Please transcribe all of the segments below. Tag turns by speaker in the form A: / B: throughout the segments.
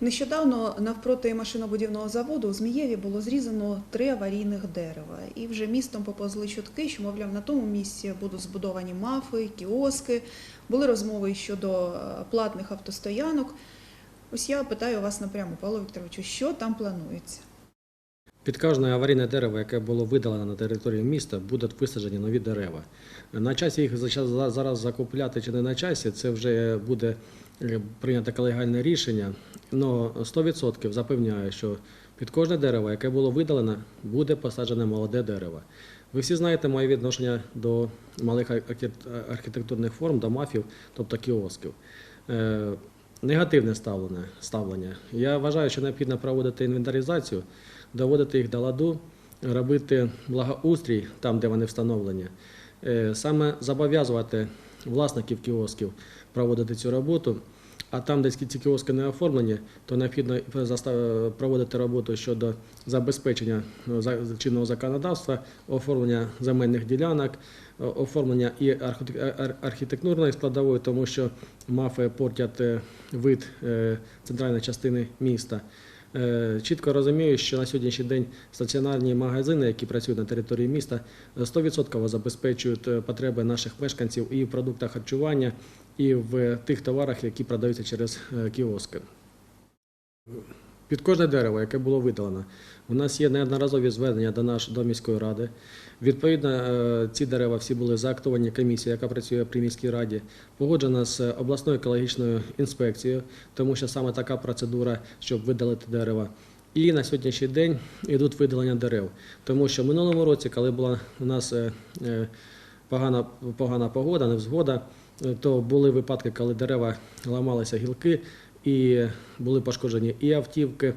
A: Нещодавно навпроти машинобудівного заводу у Змієві було зрізано три аварійних дерева. І вже містом поповзли чутки, що, мовляв, на тому місці будуть збудовані мафи, кіоски. Були розмови щодо е, платних автостоянок. Ось я питаю вас напряму, Павло Вікторовичу, що там планується?
B: Під кожне аварійне дерево, яке було видалено на території міста, будуть висаджені нові дерева. На часі їх зараз закупляти чи не на часі, це вже буде прийнято колегальне рішення. Но 100% запевняю, що під кожне дерево, яке було видалено, буде посаджене молоде дерево. Ви всі знаєте моє відношення до малих архітектурних форм, до мафів, тобто кіосків. Е, Негативне ставлення. ставлення. Я вважаю, що необхідно проводити інвентаризацію, доводити їх до ладу, робити благоустрій там, де вони встановлені. Е, Саме зобов'язувати власників кіосків проводити цю роботу. А там, де ці кіоски не оформлені, то необхідно проводити роботу щодо забезпечення е, чинного законодавства, оформлення земельних ділянок, оформлення і архітектурної складової, тому що мафи портять е, вид е, центральної частини міста. Е, Чітко розумію, що на сьогоднішній день стаціонарні магазини, які працюють на території міста, е, 100% забезпечують е, потреби наших мешканців і в продуктах харчування, і в тих товарах, які продаються через е, кіоски. Під кожне дерево, яке було видалено, у нас є неодноразові звернення до нашої до міської ради. Відповідно, е, ці дерева всі були заактовані комісією, яка працює при міській раді, погоджена з обласною екологічною інспекцією, тому що саме така процедура, щоб видалити дерева. І на сьогоднішній день йдуть видалення дерев, тому що в минулому році, коли була у нас е, е, погана, погана погода, невзгода, то були випадки, коли дерева ламалися гілки і були пошкоджені і автівки,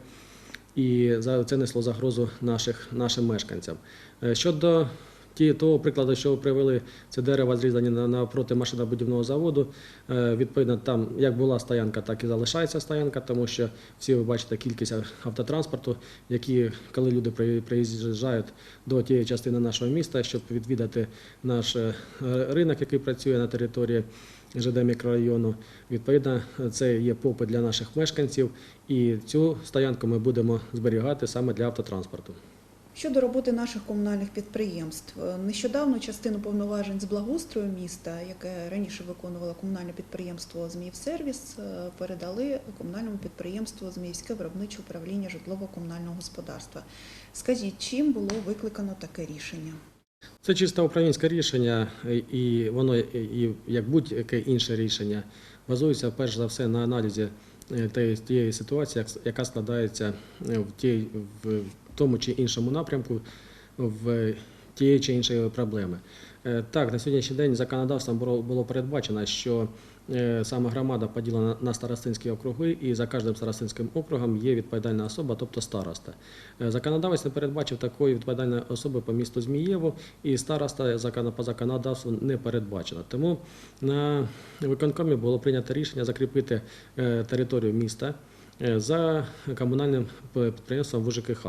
B: і це несло загрозу наших, нашим мешканцям. Е, Щодо того прикладу, що привели, це дерева зрізані на- навпроти машинобудівного заводу. Е, Відповідно, там як була стоянка, так і залишається стоянка, тому що всі ви бачите кількість автотранспорту, які, коли люди при- приїжджають до тієї частини нашого міста, щоб відвідати наш е, ринок, який працює на території ЖД мікрорайону. Відповідно, це є попит для наших мешканців, і цю стоянку ми будемо зберігати саме для автотранспорту.
A: Щодо роботи наших комунальних підприємств, Е, нещодавно частину повноважень з благоустрою міста, яке раніше виконувало комунальне підприємство «Зміївсервіс», е, передали комунальному підприємству «Зміївське виробниче управління житлово-комунального господарства. Скажіть, чим було викликано таке рішення?
B: Це чисто українське рішення, і воно, і як будь-яке інше рішення, базується перш за все на аналізі е, тієї- ситуації, яка складається е, в тій- в тому чи іншому напрямку, в тієї чи іншої проблеми. Е, Так, на сьогоднішній день законодавством було передбачено, що е, саме громада поділена на старостинські округи, і за кожним старостинським округом є відповідальна особа, тобто староста. Е, Законодавець не передбачив такої відповідальної особи по місту Змієво, і староста по законодавству не передбачено. Тому на виконкомі було прийнято рішення закріпити територію міста. Е, За комунальним підприємством ВЖКХ.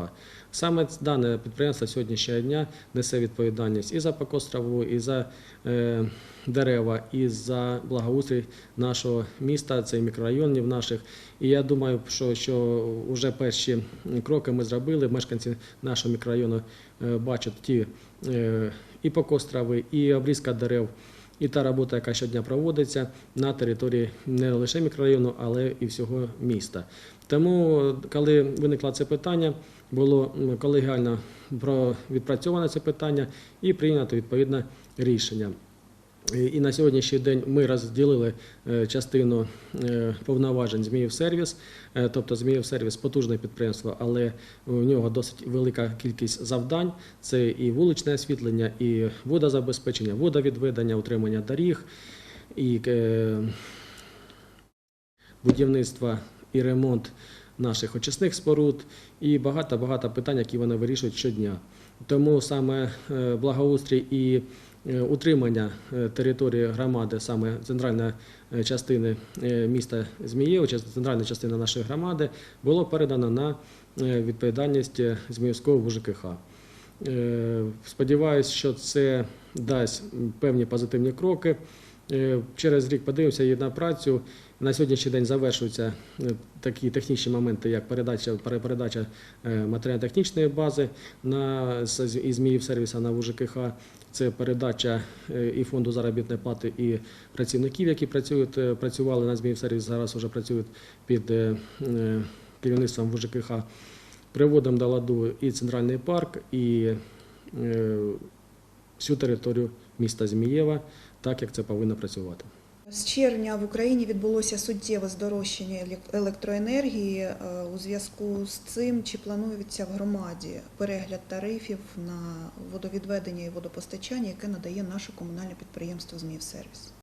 B: Саме дане підприємство сьогоднішнього дня несе відповідальність і за покострову, і за е, дерева, і за благоустрій нашого міста, це і мікрорайонів наших. І я думаю, що, вже перші кроки ми зробили. Мешканці нашого мікрорайону е, бачать ті і покострови, і обрізка дерев. І та робота, яка щодня проводиться на території не лише мікрорайону, але і всього міста. Тому, коли виникло це питання, було колегіально відпрацьоване це питання і прийнято відповідне рішення. І- на сьогоднішній день ми розділили е, частину е, повноважень Зміївсервіс, Е, тобто Зміївсервіс потужне підприємство, але у нього досить велика кількість завдань. Це і вуличне освітлення, і водозабезпечення, водовідведення, утримання доріг, і будівництво і ремонт наших очисних споруд, і багато-багато питань, які вони вирішують щодня. Тому саме благоустрій і утримання е, території громади, саме центральної е, частини е, міста Змієво, центральна частина нашої громади, було передано на е, відповідальність е, Зміївського ВЖКХ. Е, Сподіваюсь, що це дасть певні позитивні кроки Е, Через рік подивимося і на працю. На сьогоднішній день завершуються е, такі технічні моменти, як передача, передача е, матеріально-технічної бази на, із МІїв сервіса на ВЖКХ. Це передача е, і фонду заробітної плати, і працівників, які працюють, е, працювали на ЗМІ сервіс, зараз вже працюють під е, керівництвом ВЖКХ. Приводимо до ладу і центральний парк, і всю територію міста Змієва, так як це повинно працювати.
A: З червня в Україні відбулося суттєве здорожчання електроенергії. Е, У зв'язку з цим чи планується в громаді перегляд тарифів на водовідведення і водопостачання, яке надає наше комунальне підприємство «Зміївсервіс»?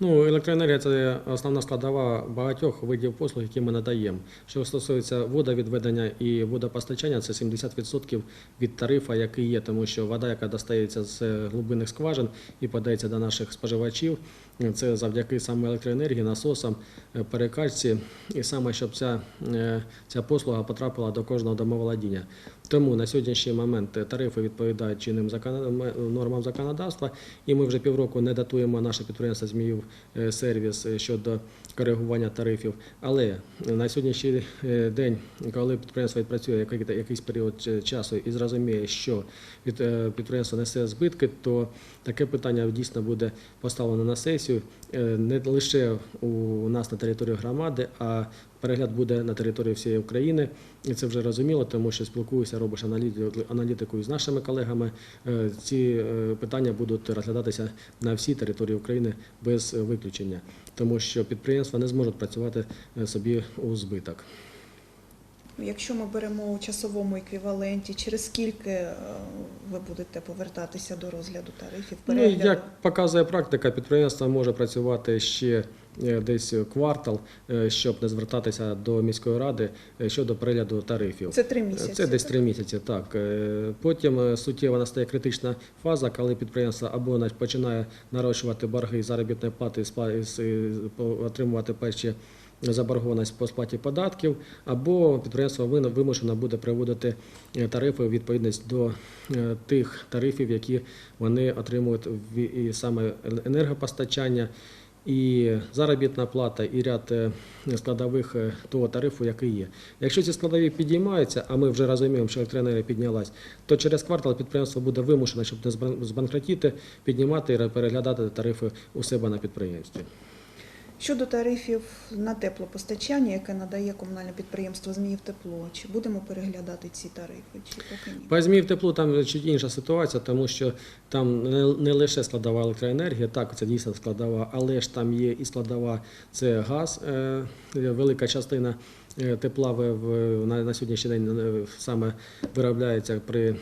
B: Ну, електроенергія це основна складова багатьох видів послуг, які ми надаємо. Що стосується водовідведення і водопостачання, це 70% від тарифа, який є, тому що вода, яка достається з глибинних скважин і подається до наших споживачів, це завдяки саме електроенергії, насосам, е, перекачці, і саме щоб ця, е, ця послуга потрапила до кожного домоволодіння. Тому на сьогоднішній момент тарифи відповідають чинним нормам законодавства, і ми вже півроку не датуємо наше підприємство Зміїв е, сервіс е, щодо коригування тарифів. Але на сьогоднішній е, день, коли підприємство відпрацює якийсь період часу і зрозуміє, що е, підприємство несе збитки, то таке питання дійсно буде поставлено на сесію е, не лише у нас на території громади, а перегляд буде на території всієї України. І це вже розуміло, тому що спілкуюся, робиш аналітику, з нашими колегами. Е, Ці е, питання будуть розглядатися на всій території України без е, виключення, тому що підприємства не зможуть працювати е, собі у збиток.
A: Якщо ми беремо у часовому еквіваленті, через скільки е, ви будете повертатися до розгляду тарифів?
B: Ну, як показує практика, підприємство може працювати ще е, десь квартал, е, щоб не звертатися до міської ради е, щодо перегляду тарифів.
A: Це три місяці.
B: Це десь три місяці. Так потім суттєво настає критична фаза, коли підприємство або починає нарощувати борги заробітної плати, отримувати перші заборгованість по сплаті податків, або підприємство вимушено буде приводити е, тарифи у відповідність до е, тих тарифів, які вони отримують і саме енергопостачання. І заробітна плата, і ряд е, складових того тарифу, який є. Якщо ці складові підіймаються, а ми вже розуміємо, що електроенергія піднялась, то через квартал підприємство буде вимушено, щоб не збан- збанкротіти, піднімати і переглядати тарифи у себе на підприємстві.
A: Щодо тарифів на теплопостачання, яке надає комунальне підприємство «Зміїв тепло», чи будемо переглядати ці тарифи, чи поки ні?
B: По змів теплу там чуть інша ситуація, тому що там не, лише складова електроенергія, так це дійсно складова, але ж там є і складова це газ. Е, велика частина е, тепла на, сьогоднішній день е, саме виробляється при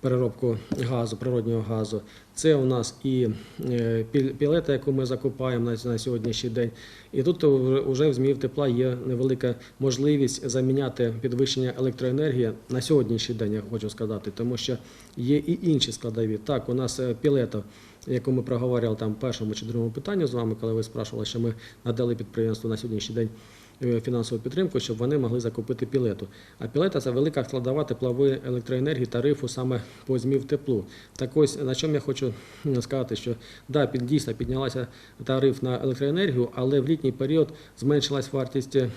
B: переробку газу, природнього газу. Це у нас і е, пілета, яку ми закупаємо на, сьогоднішній день. І тут вже в змів тепла є невелика можливість заміняти підвищення електроенергії на сьогоднішній день, я хочу сказати, тому що є і інші складові. Так, у нас е, пілета, яку ми проговорювали там в першому чи другому питанні з вами, коли ви спрашували, що ми надали підприємству на сьогоднішній день фінансову підтримку, щоб вони могли закупити пілету. А пілета це велика складова теплової електроенергії тарифу саме по змів теплу. Так ось на чому я хочу сказати, що да, під- дійсно піднялася тариф на електроенергію, але в літній період зменшилась вартість е,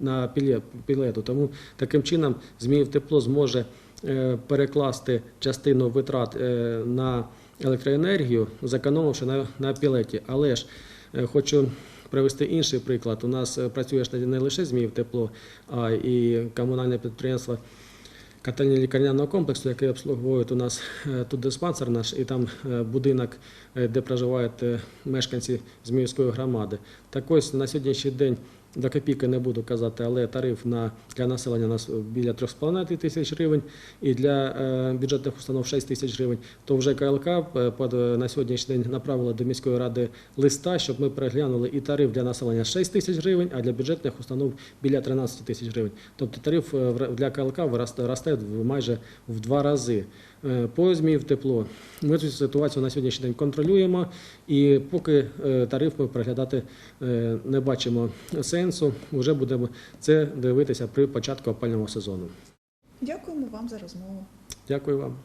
B: на піле- пілету. Тому таким чином змів тепло зможе е, перекласти частину витрат е, на електроенергію, зекономивши на, на пілеті. Але ж е, хочу привести інший приклад. У нас е, працює ж не- лише зміїв тепло, а і комунальне підприємство. Катальні лікарняного комплексу, який обслуговує у нас е, тут диспансер наш, і там е, будинок, де проживають мешканці Зміївської громади. Так ось на сьогоднішній день до копійки не буду казати, але тариф на, для населення нас біля 3,5 тисяч гривень і для е, бюджетних установ 6 тисяч гривень. То вже КЛК е, е, на сьогоднішній день направила до міської ради листа, щоб ми переглянули і тариф для населення 6 тисяч гривень, а для бюджетних установ біля 13 тисяч гривень. Тобто тариф для КЛК виросте- в- майже в два рази. По змів тепло. Ми цю ситуацію на сьогоднішній день контролюємо, і поки тариф ми переглядати не бачимо сенсу, вже будемо це дивитися при початку опального сезону.
A: Дякуємо вам за розмову.
B: Дякую вам.